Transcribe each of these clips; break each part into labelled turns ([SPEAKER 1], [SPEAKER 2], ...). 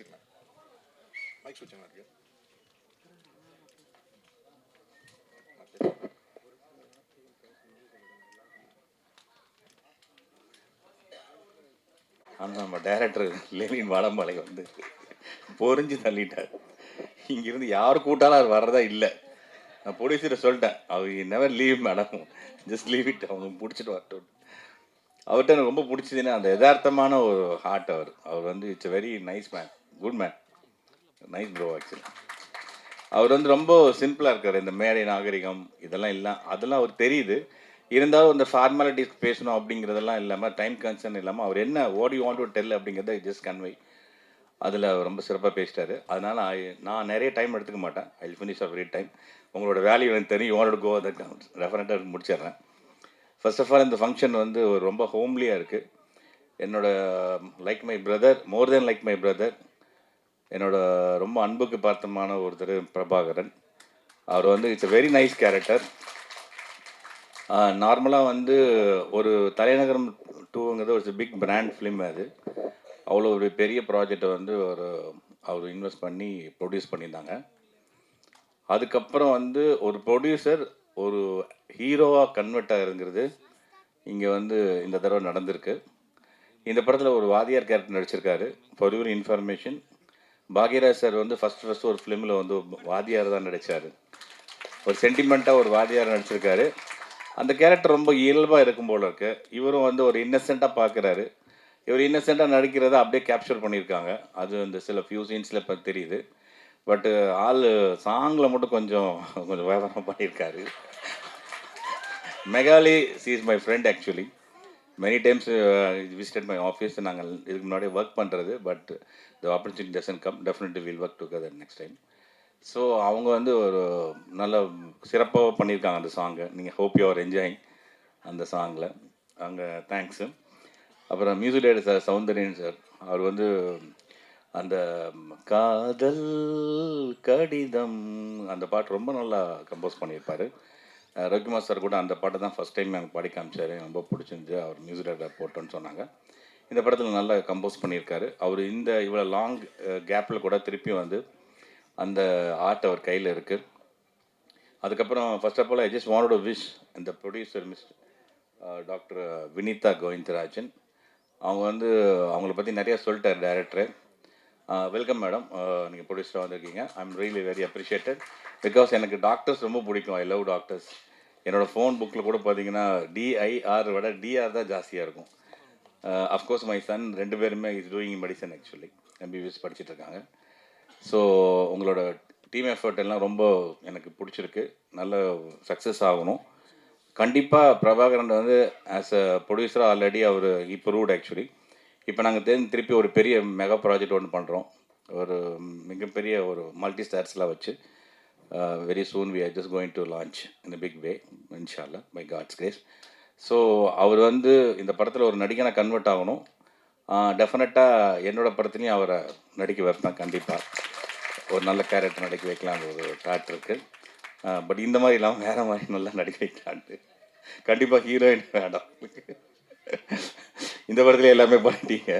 [SPEAKER 1] பேசிடலாம். மைக் சுவிட்ச் இருக்கு
[SPEAKER 2] ஆனால் நம்ம டைரக்டர் லெனின் வாடம்பாலை வந்து பொறிஞ்சு தள்ளிட்டார். இங்கிருந்து யார் கூட்டாலும் அவர் வர்றதா இல்லை. நான் ப்ரொடியூசரை சொல்லிட்டேன். அவர் never leave madam just leave it அவங்க பிடிச்சிட்டு வரட்டும். அவர்கிட்ட எனக்கு ரொம்ப பிடிச்சதுன்னா அந்த யதார்த்தமான ஒரு ஹார்ட் அவர். அவர் வந்து it's very nice man good man nice bro actually அவர் வந்து ரொம்ப சிம்பிளாக இருக்கார். இந்த மேடை நாகரிகம் இதெல்லாம் இல்லை அதெல்லாம் அவர் தெரியுது. இருந்தாலும் இந்த ஃபார்மாலிட்டிஸ் பேசணும் அப்படிங்கிறதெல்லாம் இல்லாமல் டைம் கன்சர்ன் இல்லாமல் அவர் என்ன ஓடி வாண்ட் டு டெல் அப்படிங்கிறத ஜஸ்ட் கன்வே அதில் ரொம்ப சிறப்பாக பேசிட்டாரு. அதனால் நான் நிறைய டைம் எடுத்துக்க மாட்டேன். ஐ ஃபினிஷ் ஆஃப் டைம் உங்களோட வேல்யூ எனக்கு தெரியும். யூ கோ அதை ரெஃபரண்டாக முடிச்சிடுறேன். ஃபர்ஸ்ட் ஆஃப் ஆல் இந்த ஃபங்க்ஷன் வந்து ஒரு ரொம்ப ஹோம்லியாக இருக்குது என்னோட like my brother more than like my brother என்னோட ரொம்ப அன்புக்கு பார்த்தமான ஒருத்தர் பிரபாகரன். அவர் வந்து இட்ஸ் வெரி நைஸ் கேரக்டர் நார்மலாக வந்து ஒரு தலைநகரம் டூங்கிறது ஒரு பிக் பிராண்ட் ஃபிலிம் அது. அவ்வளோ ஒரு பெரிய ப்ராஜெக்டை வந்து ஒரு அவர் இன்வெஸ்ட் பண்ணி ப்ரொடியூஸ் பண்ணியிருந்தாங்க. அதுக்கப்புறம் வந்து ஒரு ப்ரொடியூசர் ஒரு ஹீரோவாக கன்வெர்ட் ஆகிருங்கிறது இங்கே வந்து இந்த தடவை நடந்திருக்கு. இந்த படத்தில் ஒரு வாதியார் கேரக்டர் நடிச்சிருக்காரு. For your information Bhagyaraj sir வந்து ஃபஸ்ட் ஃபஸ்ட் ஒரு ஃபிலிமில் வந்து வாதியார் தான் நடித்தார் ஒரு சென்டிமெண்ட்டாக ஒரு வாதியார் நடிச்சிருக்காரு. அந்த கேரக்டர் ரொம்ப இயல்பாக இருக்கும் போல இருக்கு. இவரும் வந்து ஒரு இன்னசென்ட்டாக பார்க்குறாரு இவர் இன்னசென்ட்டாக நடிக்கிறத அப்படியே கேப்சர் பண்ணியிருக்காங்க. அது அந்த சில ஃபியூ சீன்ஸில் இப்போ தெரியுது. பட்டு ஆள் சாங்கில் மட்டும் கொஞ்சம் கொஞ்சம் விவரம் பண்ணியிருக்காரு. Megali she is my friend actually many times visited my office நாங்கள் இதுக்கு முன்னாடி ஒர்க் பண்ணுறது but the opportunity doesn't come definitely will work together next time so அவங்க வந்து ஒரு நல்ல சிறப்பாக பண்ணியிருக்காங்க அந்த சாங்கை நீங்கள் ஹோப் யூ ஆர் என்ஜாயிங் அந்த சாங்கில் அங்கே தேங்க்ஸு அப்புறம் music director sir Soundariyan sir அவர் வந்து அந்த காதல் கடிதம் அந்த பாட்டு ரொம்ப நல்லா கம்போஸ் பண்ணியிருப்பார். ரவிக்குமார் சார் கூட அந்த பாட்டை தான் ஃபஸ்ட் டைம் எனக்கு பாடி காமிச்சார். எனக்கு ரொம்ப பிடிச்சிருந்துச்சு. அவர் மியூசிக் டேரக்டர் போட்டோன்னு சொன்னாங்க. இந்த படத்தில் நல்லா கம்போஸ் பண்ணியிருக்காரு. அவர் இந்த இவ்வளோ லாங் கேப்பில் கூட திருப்பி வந்து அந்த ஆர்ட் அவர் கையில் இருக்குது அதுக்கப்புறம் first of all I just wanted wish இந்த producer miss doctor Vinitha Govindarajan. அவங்க வந்து அவங்கள பற்றி நிறையா சொல்லிட்டார் டேரக்டர் வெல்கம் மேடம். நீங்கள் ப்ரொடியூசராக வந்திருக்கீங்க. I am really very appreciated because எனக்கு டாக்டர்ஸ் ரொம்ப பிடிக்கும். ஐ லவ் டாக்டர்ஸ் என்னோடய ஃபோன் புக்கில் கூட பார்த்தீங்கன்னா டிஐஆர் விட டிஆர் தான் ஜாஸ்தியாக இருக்கும். அஃப்கோர்ஸ் மை சன் ரெண்டு பேருமே is doing medicine actually MBBS படிச்சுட்டு இருக்காங்க. ஸோ உங்களோட டீம் எஃபர்ட் எல்லாம் ரொம்ப எனக்கு பிடிச்சிருக்கு. நல்ல சக்ஸஸ் ஆகணும். கண்டிப்பாக பிரபாகரன் வந்து ஆஸ் அ ப்ரொடியூசராக ஆல்ரெடி அவர் ரூட் ஆக்சுவலி இப்போ நாங்கள் தெரிஞ்சு திருப்பி ஒரு பெரிய மெகா ப்ராஜெக்ட் ஒன்று பண்ணுறோம் ஒரு மிகப்பெரிய ஒரு மல்டி ஸ்டார்ஸ்லாம் வச்சு very soon we are just going to launch in big way இன்ஷால்லா பை காட்ஸ் கிரேஸ் ஸோ அவர் வந்து இந்த படத்தில் ஒரு நடிகனை கன்வெர்ட் ஆகணும். டெஃபினட்டாக என்னோட படத்துலையும் அவரை நடிக்க வைப்பேன் கண்டிப்பாக ஒரு நல்ல கேரக்டர் நடிக்க வைக்கலாம்னு ஒரு தாட் இருக்குது பட் இந்த மாதிரி இல்லாமல் வேறு மாதிரி நல்லா நடிக்க வைக்கலான்ட்டு கண்டிப்பாக ஹீரோயின் வேண்டாம் இந்த படத்துல எல்லாமே பண்ணிட்டீங்க.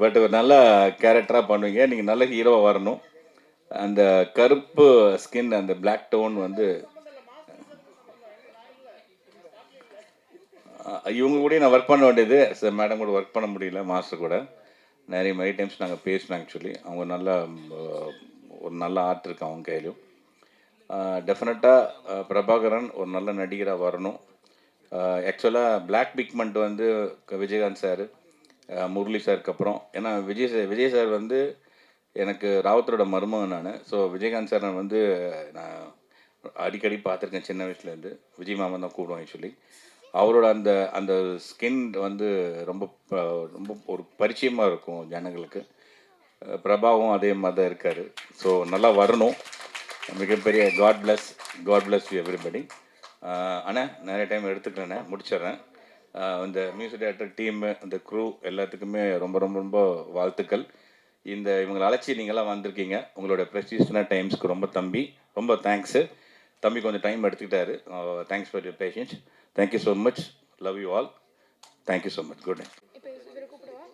[SPEAKER 2] பட் ஒரு நல்ல கேரக்டராக பண்ணுவீங்க. நீங்கள் நல்ல ஹீரோவாக வரணும். அந்த கருப்பு ஸ்கின் அந்த பிளாக் டோன் வந்து இவங்க கூட நான் ஒர்க் பண்ண வேண்டியது. மேடம் கூட ஒர்க் பண்ண முடியல மாஸ்டர் கூட. நிறைய மெரி டைம்ஸ் நாங்கள் பேசினோம் ஆக்சுவலி அவங்க நல்ல ஒரு நல்ல ஆர்ட் இருக்கு அவங்க கையிலும் டெஃபினட்டாக பிரபாகரன் ஒரு நல்ல நடிகராக வரணும். ஆக்சுவலாக பிளாக் பிக்மெண்ட் வந்து விஜயகாந்த் சார் முரளி சாருக்கு அப்புறம். ஏன்னா விஜய் சார் விஜய் சார் வந்து எனக்கு ராவத்தரோட மருமகன் நான். ஸோ விஜயகாந்த் சார் நான் வந்து நான் அடிக்கடி பார்த்துருக்கேன் சின்ன வயசுலேருந்து விஜய் மாமன் தான் கூப்பிடுவோம் ஆக்சுவலி அவரோட அந்த அந்த ஸ்கின் வந்து ரொம்ப ரொம்ப ஒரு பரிச்சயமாக இருக்கும் ஜனங்களுக்கு. பிரபாவும் அதே மாதிரி தான் இருக்கார். ஸோ நல்லா வரணும். மிகப்பெரிய God bless God bless everybody அண்ணா நிறைய டைம் எடுத்துக்கிறேண்ணே முடிச்சிடுறேன். இந்த மியூசிக் டேரக்டர் டீமு இந்த க்ரூ எல்லாத்துக்குமே ரொம்ப ரொம்ப ரொம்ப வாழ்த்துக்கள். இந்த இவங்களை அழைச்சி நீங்களாம் வந்திருக்கீங்க. உங்களோட ப்ரெஸ்டீஸ்னா டைம்ஸ்க்கு ரொம்ப தம்பி. ரொம்ப தேங்க்ஸு தம்பி கொஞ்சம் time எடுத்துக்கிட்டாரு. Thanks for your patience thank you so much love you all thank you so much good night
[SPEAKER 3] இப்போ இவரை கூப்பிடவா?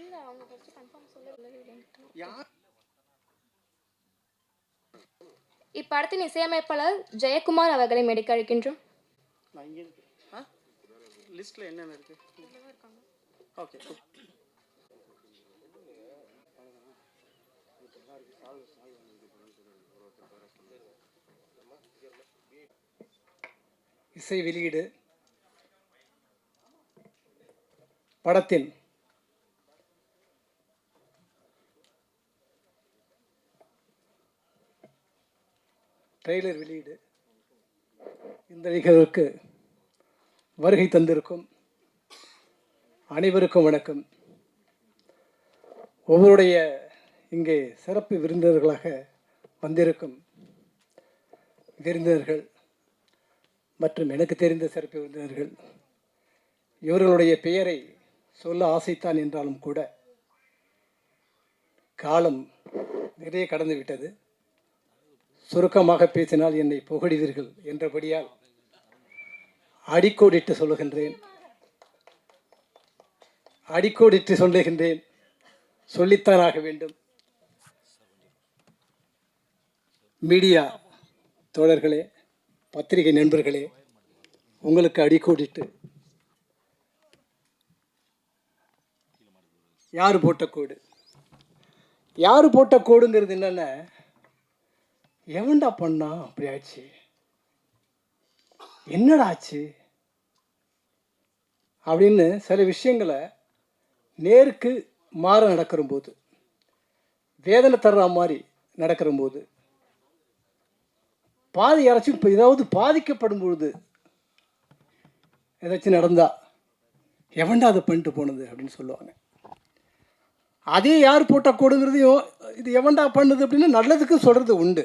[SPEAKER 3] இல்லை அவங்க
[SPEAKER 1] யார்
[SPEAKER 3] இப்படத்தின் இசையமைப்பாளர் ஜெயக்குமார் அவர்களை மேடைக்கு அழைக்கின்றோம்.
[SPEAKER 4] நான் இங்கே இருக்கு ஆ லிஸ்ட்டில் என்னென்ன இருக்கு? ஓகே
[SPEAKER 5] இசை வெளியீடு படத்தின் ட்ரெய்லர் வெளியீடு. இந்த நிகழ்வுக்கு வருகை தந்திருக்கும் அனைவருக்கும் வணக்கம். ஒவ்வொருடைய இங்கே சிறப்பு விருந்தினர்களாக வந்திருக்கும் விருந்தினர்கள் மற்றும் எனக்கு தெரிந்த சிறப்பு விருந்தினர்கள் இவர்களுடைய பெயரை சொல்ல ஆசைத்தான் என்றாலும் கூட காலம் நிறைய கடந்து விட்டது. சுருக்கமாக பேசினால் என்னை புகழிவீர்கள் என்றபடியால் அடிக்கோடிட்டு சொல்லுகின்றேன். அடிக்கோடிட்டு சொல்லுகின்றேன். சொல்லித்தான் ஆக வேண்டும். மீடியா தோழர்களே பத்திரிகை நண்பர்களே உங்களுக்கு அடிக்கோடிட்டு. யார் போட்ட கோடு? யார் போட்ட கோடுங்கிறது என்னென்ன? எவன்டா பண்ணா அப்படி ஆச்சு? என்னடா ஆச்சு? அப்படின்னு சில விஷயங்களை நேருக்கு மாற நடக்கிற போது வேதனை தர்ற மாதிரி நடக்கிற போது பாதி யாராச்சும் இப்போ ஏதாவது பாதிக்கப்படும் பொழுது ஏதாச்சும் நடந்தா எவன்டா அதை பண்ணிட்டு போனது அப்படின்னு சொல்லுவாங்க. அதே யார் போட்டால் கொடுங்கிறதையும் இது எவன்டா பண்ணுது அப்படின்னு நல்லதுக்கு சொல்கிறது உண்டு.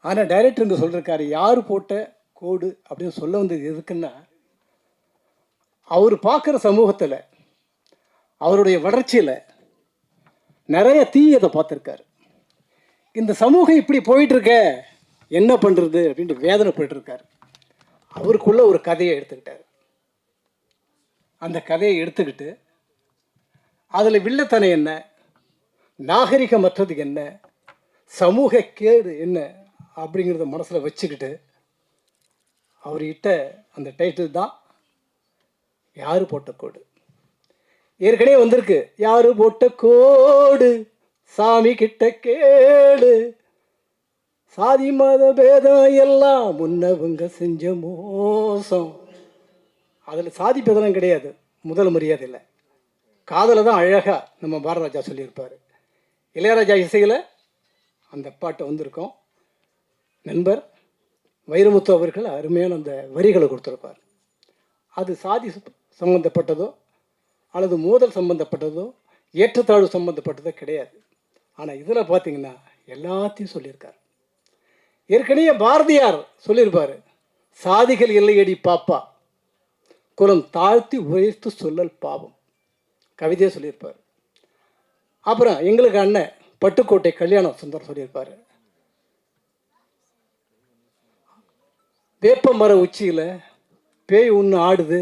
[SPEAKER 5] ஆனால் டைரக்டர் இங்கே சொல்லியிருக்காரு யார் போட்ட கோடு? அப்படின்னு சொல்ல வந்தது எதுக்குன்னா அவர் பார்க்குற சமூகத்தில் அவருடைய வளர்ச்சியில் நிறைய தீயதை பார்த்துருக்காரு. இந்த சமூகம் இப்படி போயிட்டுருக்க என்ன பண்ணுறது அப்படின்ட்டு வேதனைப்பட்டுருக்காரு. அவருக்குள்ள ஒரு கதையை எடுத்துக்கிட்டார். அந்த கதையை எடுத்துக்கிட்டு அதில் வில்லத்தனை என்ன? நாகரிகமற்றது என்ன? சமூக கேடு என்ன? அப்படிங்கிறத மனசில் வச்சுக்கிட்டு அவர்கிட்ட அந்த டைட்டில் தான் யார் போட்ட கோடு? ஏற்கனவே வந்திருக்கு. யார் போட்ட கோடு? சாமி கிட்ட கேடு சாதி மத பேதம் எல்லாம் முன்னவங்க செஞ்ச மோசம். அதில் சாதி பேதனம் கிடையாது. முதல் மரியாதை இல்லை. காதலை தான் அழகாக நம்ம பாரதராஜா சொல்லியிருப்பார். இளையராஜா இசையில் அந்த பாட்டு வந்திருக்கோம். நண்பர் வைரமுத்து அவர்கள் அருமையான அந்த வரிகளை கொடுத்துருப்பார். அது சாதி சம்பந்தப்பட்டதோ அல்லது மோதல் சம்பந்தப்பட்டதோ ஏற்றத்தாழ்வு சம்பந்தப்பட்டதோ கிடையாது. ஆனால் இதில் பார்த்தீங்கன்னா எல்லாத்தையும் சொல்லியிருக்கார். ஏற்கனவே பாரதியார் சொல்லியிருப்பார் சாதிகள் இல்லையடி பாப்பா. குலம் தாழ்த்தி உயர்த்து சொல்லல் பாவம். கவிதையை சொல்லியிருப்பார். அப்புறம் எங்களுக்கு அண்ணன் பட்டுக்கோட்டை கல்யாணம் சுந்தரம் சொல்லியிருப்பார். வேப்ப மர உச்சியில் பேய் ஒன்று ஆடுது.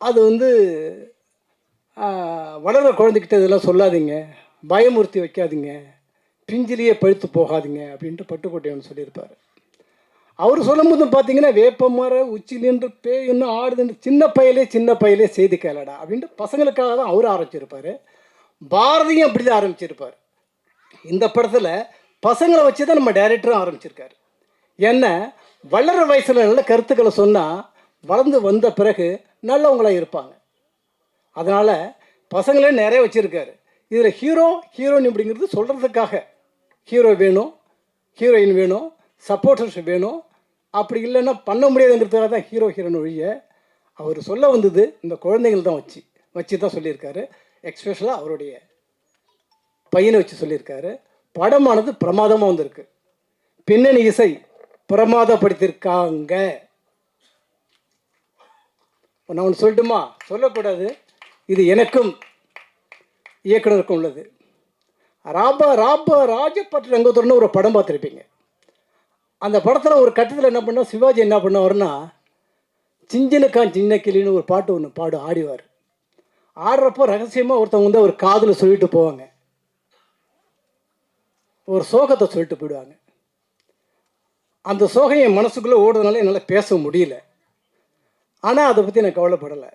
[SPEAKER 5] அது வந்து வளர குழந்தைக்கிட்ட குழந்தைகிட்ட இதெல்லாம் சொல்லாதீங்க. பயமுறுத்தி வைக்காதீங்க. பிஞ்சிலேயே பழுத்து போகாதீங்க அப்படின்ட்டு பட்டுக்கோட்டையவன் ஒன்று சொல்லியிருப்பார். அவர் சொல்லும்போது பார்த்தீங்கன்னா வேப்ப மர உச்சி நின்று பேய் இன்னும் ஆடுதுன்னு சின்ன பையலே சின்ன பையலே செய்தி கேளடா அப்படின்ட்டு பசங்களுக்காக தான் அவர் ஆரம்பிச்சிருப்பார். பாரதியும் அப்படி தான் ஆரம்பிச்சிருப்பார். இந்த படத்தில் பசங்களை வச்சு தான் நம்ம டைரக்டரும் ஆரம்பிச்சிருக்காரு. என்ன? வளர்ற வயசில் நல்ல கருத்துக்களை சொன்னால் வளர்ந்து வந்த பிறகு நல்லவங்களாக இருப்பாங்க. அதனால் பசங்களே நிறைய வச்சுருக்காரு. இதில் ஹீரோ ஹீரோயின் அப்படிங்கிறது சொல்கிறதுக்காக ஹீரோ வேணும் ஹீரோயின் வேணும் சப்போர்ட்டர்ஸ் வேணும். அப்படி இல்லைன்னா பண்ண முடியாதுங்கிறதுக்காக தான் ஹீரோ ஹீரோன் ஒழிய அவர் சொல்ல வந்தது இந்த குழந்தைகள் தான் வச்சு வச்சு தான் சொல்லியிருக்காரு. எக்ஸ்பெஷலாக அவருடைய பையனை வச்சு சொல்லியிருக்காரு. படமானது பிரமாதமாக வந்திருக்கு. பின்னணி இசை பிரமாதப்படுத்தியிருக்காங்க நான் ஒன்று சொல்லட்டுமா? சொல்லக்கூடாது. இது எனக்கும் இயக்குனருக்கும் உள்ளது. ராபா ராபா ராஜபட் ரங்கத்துறன்னு ஒரு படம் பார்த்துருப்பீங்க. அந்த படத்தில் ஒரு கட்டத்தில் என்ன பண்ணால் சிவாஜி என்ன பண்ணுவார்னா சிஞ்சனுக்கான் சின்ன கிளின்னு ஒரு பாட்டு ஒன்று பாடு ஆடிவார். ஆடுறப்போ ரகசியமாக ஒருத்தவங்க வந்து ஒரு காதில் சொல்லிட்டு போவாங்க. ஒரு சோகத்தை சொல்லிட்டு போயிடுவாங்க. அந்த சோகம் என் மனசுக்குள்ளே ஓடுறதுனால என்னால் பேச முடியல. ஆனால் அதை பற்றி நான் கவலைப்படலை.